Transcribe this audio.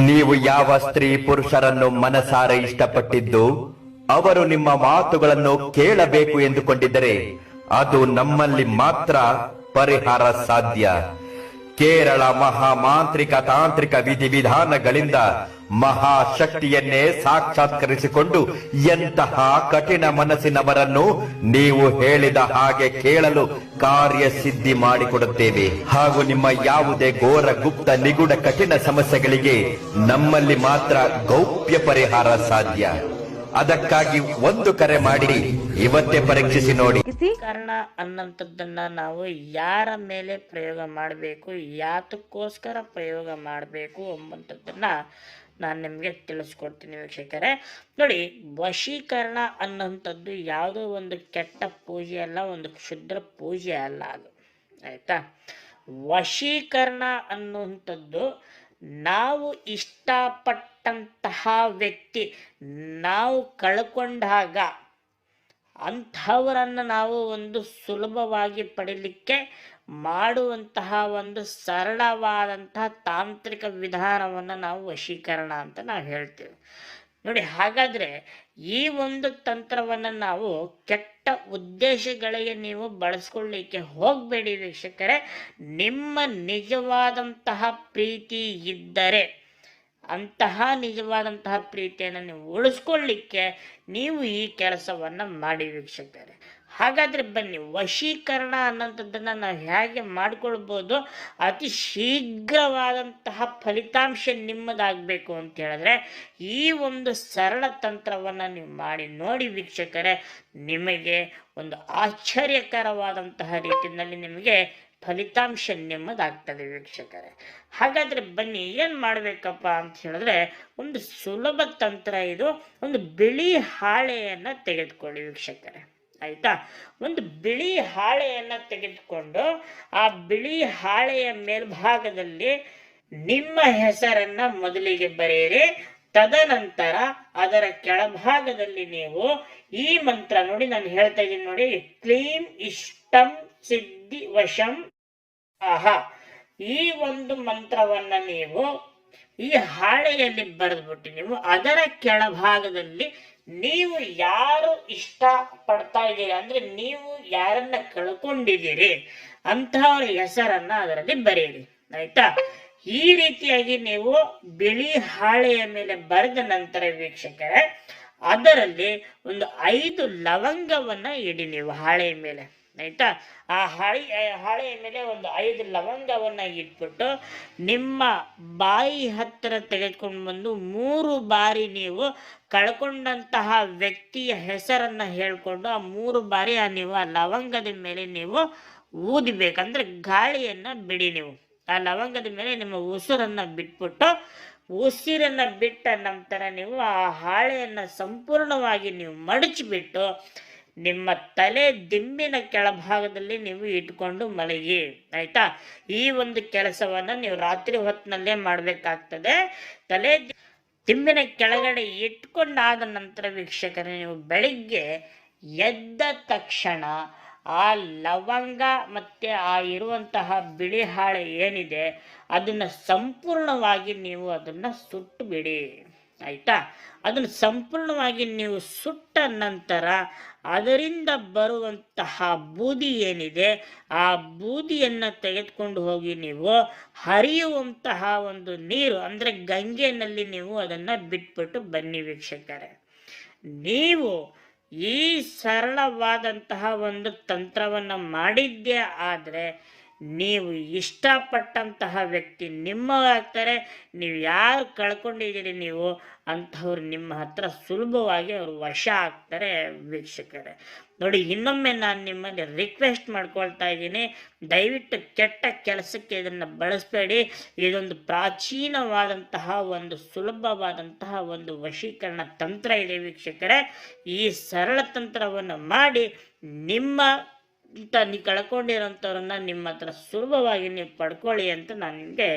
ನೀವು ಯಾವ ಸ್ತ್ರೀ ಪುರುಷರನ್ನು ಮನಸಾರೆ ಇಷ್ಟಪಟ್ಟಿದ್ದು, ಅವರು ನಿಮ್ಮ ಮಾತುಗಳನ್ನು ಕೇಳಬೇಕು ಎಂದುಕೊಂಡಿದ್ದರೆ, ಅದು ನಮ್ಮಲ್ಲಿ ಮಾತ್ರ ಪರಿಹಾರ ಸಾಧ್ಯ. ಕೇರಳ ಮಹಾಮಾಂತ್ರಿಕ ತಾಂತ್ರಿಕ ವಿಧಿವಿಧಾನಗಳಿಂದ ಮಹಾಶಕ್ತಿಯನ್ನೇ ಸಾಕ್ಷಾತ್ಕರಿಸಿಕೊಂಡು ಎಂತಹ ಕಠಿಣ ಮನಸ್ಸಿನವರನ್ನು ನೀವು ಹೇಳಿದ ಹಾಗೆ ಕೇಳಲು ಕಾರ್ಯ ಸಿದ್ಧಿ ಮಾಡಿಕೊಡುತ್ತೇವೆ. ಹಾಗೂ ನಿಮ್ಮ ಯಾವುದೇ ಘೋರ ಗುಪ್ತ ನಿಗೂಢ ಕಠಿಣ ಸಮಸ್ಯೆಗಳಿಗೆ ನಮ್ಮಲ್ಲಿ ಮಾತ್ರ ಗೌಪ್ಯ ಪರಿಹಾರ ಸಾಧ್ಯ. ಅದಕ್ಕಾಗಿ ಒಂದು ಕರೆ ಮಾಡಿ ಇವತ್ತೇ ಪರೀಕ್ಷಿಸಿ ನೋಡಿ. ಕಾರಣ ಅನ್ನಂಥದ್ದನ್ನ ನಾವು ಯಾರ ಮೇಲೆ ಪ್ರಯೋಗ ಮಾಡಬೇಕು ಯಾತಕ್ಕೋಸ್ಕರ ಪ್ರಯೋಗ ಮಾಡಬೇಕು ಎಂಬಂಥದ್ದನ್ನ ನಾನು ನಿಮಗೆ ತಿಳಿಸ್ಕೊಡ್ತೀನಿ ವೀಕ್ಷಕರೇ. ನೋಡಿ, ವಶೀಕರಣ ಅನ್ನೋಂಥದ್ದು ಯಾವುದೋ ಒಂದು ಕೆಟ್ಟ ಪೂಜೆ ಅಲ್ಲ, ಒಂದು ಕ್ಷುದ್ರ ಪೂಜೆ ಅಲ್ಲ ಅದು. ಆಯ್ತಾ? ವಶೀಕರಣ ಅನ್ನುವಂಥದ್ದು ನಾವು ಇಷ್ಟಪಟ್ಟಂತಹ ವ್ಯಕ್ತಿ ನಾವು ಕಳ್ಕೊಂಡಾಗ ಅಂಥವರನ್ನು ನಾವು ಒಂದು ಸುಲಭವಾಗಿ ಪಡಿಲಿಕ್ಕೆ ಮಾಡುವಂತಹ ಒಂದು ಸರಳವಾದಂತಹ ತಾಂತ್ರಿಕ ವಿಧಾನವನ್ನು ನಾವು ವಶೀಕರಣ ಅಂತ ನಾವು ಹೇಳ್ತೇವೆ. ನೋಡಿ, ಹಾಗಾದ್ರೆ ಈ ಒಂದು ತಂತ್ರವನ್ನು ನಾವು ಕೆಟ್ಟ ಉದ್ದೇಶಗಳಿಗೆ ನೀವು ಬಳಸ್ಕೊಳ್ಳಿಕ್ಕೆ ಹೋಗಬೇಡಿ ವೀಕ್ಷಕರೇ. ನಿಮ್ಮ ನಿಜವಾದಂತಹ ಪ್ರೀತಿ ಇದ್ದರೆ, ಅಂತಹ ನಿಜವಾದಂತಹ ಪ್ರೀತಿಯನ್ನು ನೀವು ಉಳಿಸ್ಕೊಳ್ಳಿಕ್ಕೆ ನೀವು ಈ ಕೆಲಸವನ್ನು ಮಾಡಿ ವೀಕ್ಷಕರೇ. ಹಾಗಾದ್ರೆ ಬನ್ನಿ, ವಶೀಕರಣ ಅನ್ನೋಂಥದ್ದನ್ನು ನಾವು ಹೇಗೆ ಮಾಡ್ಕೊಳ್ಬೋದು, ಅತಿ ಶೀಘ್ರವಾದಂತಹ ಫಲಿತಾಂಶ ನಿಮ್ಮದಾಗಬೇಕು ಅಂತ ಹೇಳಿದ್ರೆ, ಈ ಒಂದು ಸರಳ ತಂತ್ರವನ್ನು ನೀವು ಮಾಡಿ ನೋಡಿ ವೀಕ್ಷಕರೇ, ನಿಮಗೆ ಒಂದು ಆಶ್ಚರ್ಯಕರವಾದಂತಹ ರೀತಿಯಲ್ಲಿ ನಿಮಗೆ ಫಲಿತಾಂಶ ನಿಮ್ಮದಾಗ್ತದೆ ವೀಕ್ಷಕರೇ. ಹಾಗಾದ್ರೆ ಬನ್ನಿ, ಏನು ಮಾಡಬೇಕಪ್ಪ ಅಂತ ಹೇಳಿದ್ರೆ, ಒಂದು ಸುಲಭ ತಂತ್ರ ಇದು, ಒಂದು ಬಿಳಿ ಹಾಳೆಯನ್ನು ತೆಗೆದುಕೊಳ್ಳಿ ವೀಕ್ಷಕರೇ. ಆಯ್ತಾ? ಒಂದು ಬಿಳಿ ಹಾಳೆಯನ್ನು ತೆಗೆದುಕೊಂಡು ಆ ಬಿಳಿ ಹಾಳೆಯ ಮೇಲ್ಭಾಗದಲ್ಲಿ ನಿಮ್ಮ ಹೆಸರನ್ನ ಮೊದಲಿಗೆ ಬರೆಯಿರಿ. ತದನಂತರ ಅದರ ಕೆಳಭಾಗದಲ್ಲಿ ನೀವು ಈ ಮಂತ್ರ ನೋಡಿ, ನಾನು ಹೇಳ್ತಾ ಇದ್ದೀನಿ ನೋಡಿ. ಕ್ಲೀಂ ಇಷ್ಟಂ ಸಿದ್ಧಿ ವಶಂ ಆಹ. ಈ ಒಂದು ಮಂತ್ರವನ್ನ ನೀವು ಈ ಹಾಳೆಯಲ್ಲಿ ಬರೆದ್ಬಿಟ್ಟು ನೀವು ಅದರ ಕೆಳಭಾಗದಲ್ಲಿ ನೀವು ಯಾರು ಇಷ್ಟ ಪಡ್ತಾ ಇದ್ದೀರಿ? ಅಂದ್ರೆ ನೀವು ಯಾರನ್ನ ಕಳ್ಕೊಂಡಿದ್ದೀರಿ? ಅಂತಹವರ ಹೆಸರನ್ನ ಅದರಲ್ಲಿ ಬರೆಯಿರಿ. ಆಯ್ತಾ? ಈ ರೀತಿಯಾಗಿ ನೀವು ಬಿಳಿ ಹಾಳೆಯ ಮೇಲೆ ಬರೆದ ನಂತರ ವೀಕ್ಷಕರೇ, ಅದರಲ್ಲಿ ಒಂದು ಐದು ಲವಂಗವನ್ನ ಇಡಿ ನೀವು ಹಾಳೆಯ ಮೇಲೆ. ಆಯ್ತಾ? ಆ ಹಾಳೆ ಹಾಳೆಯ ಮೇಲೆ ಒಂದು ಐದು ಲವಂಗವನ್ನ ಇಟ್ಬಿಟ್ಟು ನಿಮ್ಮ ಬಾಯಿ ಹತ್ತಿರ ತೆಗೆದುಕೊಂಡು ಬಂದು ಮೂರು ಬಾರಿ ನೀವು ಕಳ್ಕೊಂಡಂತಹ ವ್ಯಕ್ತಿಯ ಹೆಸರನ್ನ ಹೇಳ್ಕೊಂಡು ಆ ಮೂರು ಬಾರಿ ಆ ನೀವು ಆ ಲವಂಗದ ಮೇಲೆ ನೀವು ಊದಿಬೇಕಂದ್ರೆ ಗಾಳಿಯನ್ನ ಬಿಡಿ ನೀವು. ಆ ಲವಂಗದ ಮೇಲೆ ನಿಮ್ಮ ಉಸಿರನ್ನ ಬಿಟ್ಬಿಟ್ಟು ಉಸಿರನ್ನ ಬಿಟ್ಟ ನಂತರ ನೀವು ಆ ಹಾಳೆಯನ್ನ ಸಂಪೂರ್ಣವಾಗಿ ನೀವು ಮಡಚಿಬಿಟ್ಟು ನಿಮ್ಮ ತಲೆ ದಿಂಬಿನ ಕೆಳಭಾಗದಲ್ಲಿ ನೀವು ಇಟ್ಕೊಂಡು ಮಲಗಿ, ಆಯ್ತಾ? ಈ ಒಂದು ಕೆಲಸವನ್ನ ನೀವು ರಾತ್ರಿ ಹೊತ್ತಿನಲ್ಲೇ ಮಾಡಬೇಕಾಗ್ತದೆ. ತಲೆ ದಿಮ್ಮಿನ ಕೆಳಗಡೆ ಇಟ್ಕೊಂಡಾದ ನಂತರ ವೀಕ್ಷಕರೇ, ನೀವು ಬೆಳಿಗ್ಗೆ ಎದ್ದ ತಕ್ಷಣ ಆ ಲವಂಗ ಮತ್ತೆ ಆ ಇರುವಂತಹ ಬಿಳಿ ಹಾಳೆ ಏನಿದೆ, ಅದನ್ನ ಸಂಪೂರ್ಣವಾಗಿ ನೀವು ಅದನ್ನ ಸುಟ್ಟು ಬಿಡಿ ಆಯ್ತಾ? ಅದನ್ನು ಸಂಪೂರ್ಣವಾಗಿ ನೀವು ಸುಟ್ಟ ನಂತರ ಅದರಿಂದ ಬರುವಂತಹ ಬೂದಿ ಏನಿದೆ, ಆ ಬೂದಿಯನ್ನು ತೆಗೆದುಕೊಂಡು ಹೋಗಿ ನೀವು ಹರಿಯುವಂತಹ ಒಂದು ನೀರು, ಅಂದರೆ ಗಂಗೆನಲ್ಲಿ ನೀವು ಅದನ್ನು ಬಿಟ್ಬಿಟ್ಟು ಬನ್ನಿ ವೀಕ್ಷಕರೆ. ನೀವು ಈ ಸರಳವಾದಂತಹ ಒಂದು ತಂತ್ರವನ್ನು ಮಾಡಿದ್ದೇ ಆದರೆ ನೀವು ಇಷ್ಟಪಟ್ಟಂತಹ ವ್ಯಕ್ತಿ ನಿಮ್ಮವಾಗ್ತಾರೆ ನೀವು ಯಾರು ಕಳ್ಕೊಂಡಿದ್ದೀರಿ ನೀವು, ಅಂಥವ್ರು ನಿಮ್ಮ ಹತ್ರ ಸುಲಭವಾಗಿ ಅವರು ವಶ ಆಗ್ತಾರೆ ವೀಕ್ಷಕರೇ. ನೋಡಿ, ಇನ್ನೊಮ್ಮೆ ನಾನು ನಿಮ್ಮಲ್ಲಿ ರಿಕ್ವೆಸ್ಟ್ ಮಾಡ್ಕೊಳ್ತಾ ಇದ್ದೀನಿ. ದಯವಿಟ್ಟು ಕೆಟ್ಟ ಕೆಲಸಕ್ಕೆ ಇದನ್ನು ಬಳಸಬೇಡಿ. ಇದೊಂದು ಪ್ರಾಚೀನವಾದಂತಹ ಒಂದು ಸುಲಭವಾದಂತಹ ಒಂದು ವಶೀಕರಣ ತಂತ್ರ ಇದೆ ವೀಕ್ಷಕರೇ. ಈ ಸರಳ ತಂತ್ರವನ್ನು ಮಾಡಿ ನಿಮ್ಮ ಇಂಥ ನೀವು ಕಳ್ಕೊಂಡಿರೋಂಥವ್ರನ್ನ ನಿಮ್ಮ ಹತ್ರ ಸುಲಭವಾಗಿ ನೀವು ಪಡ್ಕೊಳ್ಳಿ ಅಂತ ನಾನು ನಿಮಗೆ